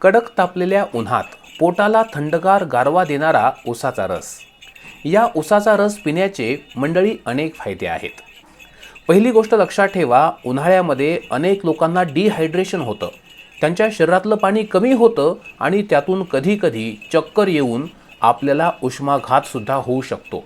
कडक तापलेल्या उन्हात पोटाला थंडगार गारवा देणारा उसाचा रस. या उसाचा रस पिण्याचे मंडळी अनेक फायदे आहेत. पहिली गोष्ट लक्षात ठेवा उन्हाळ्यामध्ये अनेक लोकांना डिहायड्रेशन होतं. त्यांच्या शरीरातलं पाणी कमी होतं आणि त्यातून कधीकधी चक्कर येऊन आपल्याला उष्माघातसुद्धा होऊ शकतो.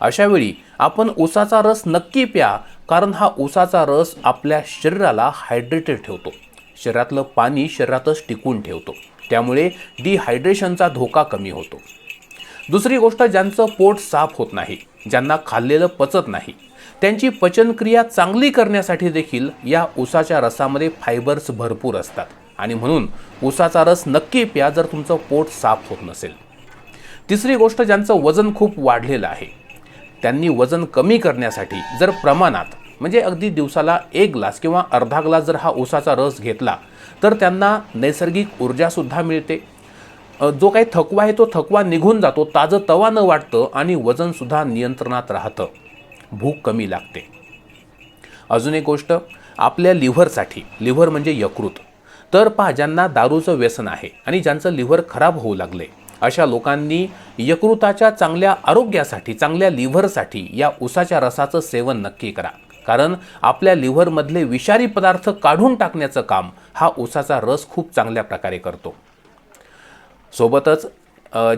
अशावेळी आपण उसाचा रस नक्की प्या कारण हा उसाचा रस आपल्या शरीराला हायड्रेटेड ठेवतो. शरीरातलं पाणी शरीरातच टिकून ठेवतो. त्यामुळे डिहायड्रेशनचा धोका कमी होतो. दुसरी गोष्ट ज्यांचं पोट साफ होत नाही ज्यांना खाल्लेलं पचत नाही त्यांची पचनक्रिया चांगली करण्यासाठी देखील या उसाच्या रसामध्ये फायबर्स भरपूर असतात. आणि म्हणून उसाचा रस नक्की प्या जर तुमचं पोट साफ होत नसेल. तिसरी गोष्ट ज्यांचं वजन खूप वाढलेलं आहे त्यांनी वजन कमी करण्यासाठी जर प्रमाणात म्हणजे अगदी दिवसाला एक ग्लास किंवा अर्धा ग्लास जर हा उसाचा रस घेतला तर त्यांना नैसर्गिक ऊर्जासुद्धा मिळते. जो काही थकवा आहे तो थकवा निघून जातो ताजं तवा न वाटतं आणि वजनसुद्धा नियंत्रणात राहतं. भूक कमी लागते. अजून एक गोष्ट आपल्या लिव्हरसाठी लिव्हर म्हणजे यकृत. तर पहा ज्यांना दारूचं व्यसन आहे आणि ज्यांचं लिव्हर खराब होऊ लागले अशा लोकांनी यकृताच्या चांगल्या आरोग्यासाठी चांगल्या लिव्हरसाठी या उसाच्या रसाचं सेवन नक्की करा. कारण आपल्या लिव्हरमधले विषारी पदार्थ काढून टाकण्याचं काम हा उसाचा रस खूप चांगल्या प्रकारे करतो. सोबतच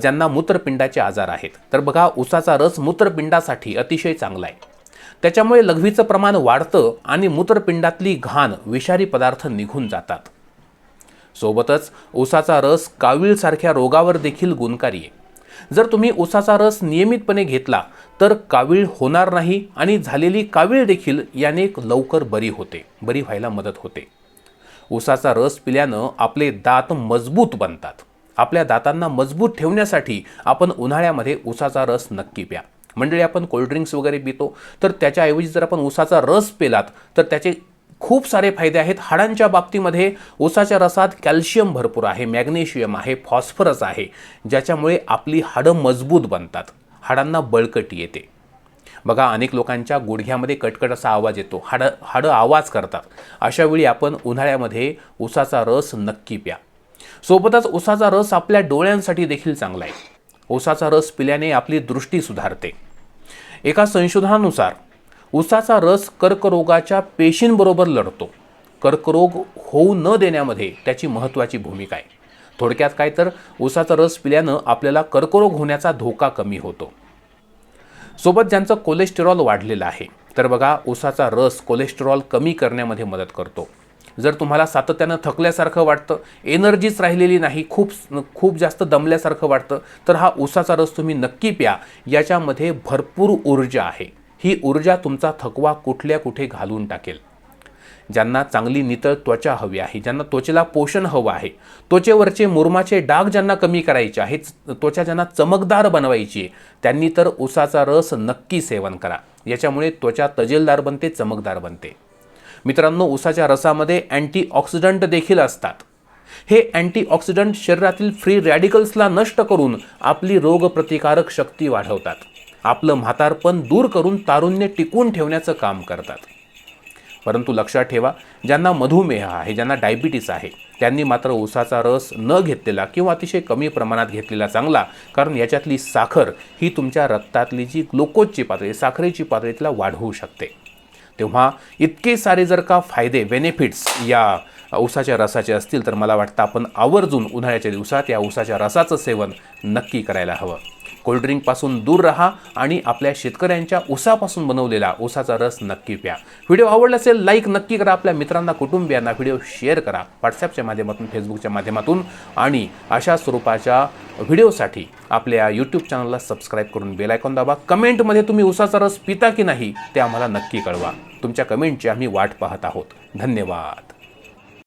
ज्यांना मूत्रपिंडाचे आजार आहेत तर बघा उसाचा रस मूत्रपिंडासाठी अतिशय चांगला आहे. त्याच्यामुळे लघवीचं प्रमाण वाढतं आणि मूत्रपिंडातली घाण विषारी पदार्थ निघून जातात. सोबतच उसाचा रस कावीळसारख्या रोगावर देखील गुणकारी आहे. जर तुम्ही उसाचा रस नियमितपणे घेतला तर कावीळ होणार नाही आणि झालेली कावीळ देखील याने लवकर बरी होते बरी व्हायला मदत होते. उसाचा रस पिल्यानं आपले दात मजबूत बनतात. आपल्या दातांना मजबूत ठेवण्यासाठी आपण उन्हाळ्यामध्ये उसाचा रस नक्की प्या. मंडळी आपण कोल्ड्रिंक्स वगैरे पितो तर त्याच्याऐवजी जर आपण उसाचा रस पिलात तर त्याचे खूप सारे फायदे आहेत. हाडांच्या बाबतीमध्ये उसाच्या रसात कॅल्शियम भरपूर आहे मॅग्नेशियम आहे फॉस्फरस आहे ज्याच्यामुळे आपली हाडं मजबूत बनतात. हाडांना बळकटी येते. बघा अनेक लोकांच्या गुडघ्यामध्ये कटकट असा आवाज येतो. हाडं हाडं आवाज करतात. अशावेळी आपण उन्हाळ्यामध्ये ऊसाचा रस नक्की प्या. सोबतच उसाचा रस आपल्या डोळ्यांसाठी देखील चांगला आहे. ऊसाचा रस पिल्याने आपली दृष्टी सुधारते. एका संशोधनानुसार उसाचा रस कर्करोगाच्या पेशींबरोबर लढतो. कर्करोग होऊ न देण्यामध्ये त्याची महत्त्वाची भूमिका आहे. थोडक्यात काय तर उसाचा रस पिल्यानं आपल्याला कर्करोग होण्याचा धोका कमी होतो. सोबत ज्यांचं कोलेस्टेरॉल वाढलेलं आहे तर बघा उसाचा रस कोलेस्टेरॉल कमी करण्यामध्ये मदत करतो. जर तुम्हाला सातत्यानं थकल्यासारखं वाटतं एनर्जीच राहिलेली नाही खूप खूप जास्त दमल्यासारखं वाटतं तर हा उसाचा रस तुम्ही नक्की प्या याच्यामध्ये भरपूर ऊर्जा आहे. ही ऊर्जा तुमचा थकवा कुठल्या कुठे घालून टाकेल. ज्यांना चांगली नितळ त्वचा हवी आहे ज्यांना त्वचेला पोषण हवं आहे त्वचेवरचे मुरमाचे डाग ज्यांना कमी करायचे आहे त्वचा ज्यांना चमकदार बनवायची आहे त्यांनी तर उसाचा रस नक्की सेवन करा. याच्यामुळे त्वचा तजेलदार बनते चमकदार बनते. मित्रांनो उसाच्या रसामध्ये अँटीऑक्सिडंट देखील असतात. हे अँटीऑक्सिडंट शरीरातील फ्री रॅडिकल्सला नष्ट करून आपली रोगप्रतिकारक शक्ती वाढवतात. आपलं म्हातारपण दूर करून तारुण्य टिकून ठेवण्याचं काम करतात. परंतु लक्षात ठेवा ज्यांना मधुमेह आहे ज्यांना डायबिटीस आहे त्यांनी मात्र उसाचा रस न घेतलेला किंवा अतिशय कमी प्रमाणात घेतलेला चांगला कारण याच्यातली साखर ही तुमच्या रक्तातली जी ग्लुकोजची पातळी साखरेची पातळी तिला वाढवू शकते. तेव्हा इतके सारे जर का फायदे बेनिफिट्स या ऊसाच्या रसाचे असतील तर मला वाटतं आपण आवर्जून उन्हाळ्याच्या दिवसात या उसाच्या रसाचं सेवन नक्की करायला हवं. कोल्ड्रिंकपासून दूर राहा आणि आपल्या शेतकऱ्यांच्या उसापासून बनवलेला उसाचा रस नक्की प्या. व्हिडिओ आवडला असेल लाईक नक्की करा. आपल्या मित्रांना कुटुंबियांना व्हिडिओ शेअर करा. व्हॉट्सॲपच्या माध्यमातून फेसबुकच्या माध्यमातून आणि अशा स्वरूपाच्या व्हिडिओसाठी आपल्या यूट्यूब चॅनलला सबस्क्राईब करून बेल आयकॉन दाबा. कमेंटमध्ये तुम्ही उसाचा रस पिता की नाही ते आम्हाला नक्की कळवा. तुमच्या कमेंटची आम्ही वाट पाहत आहोत. धन्यवाद.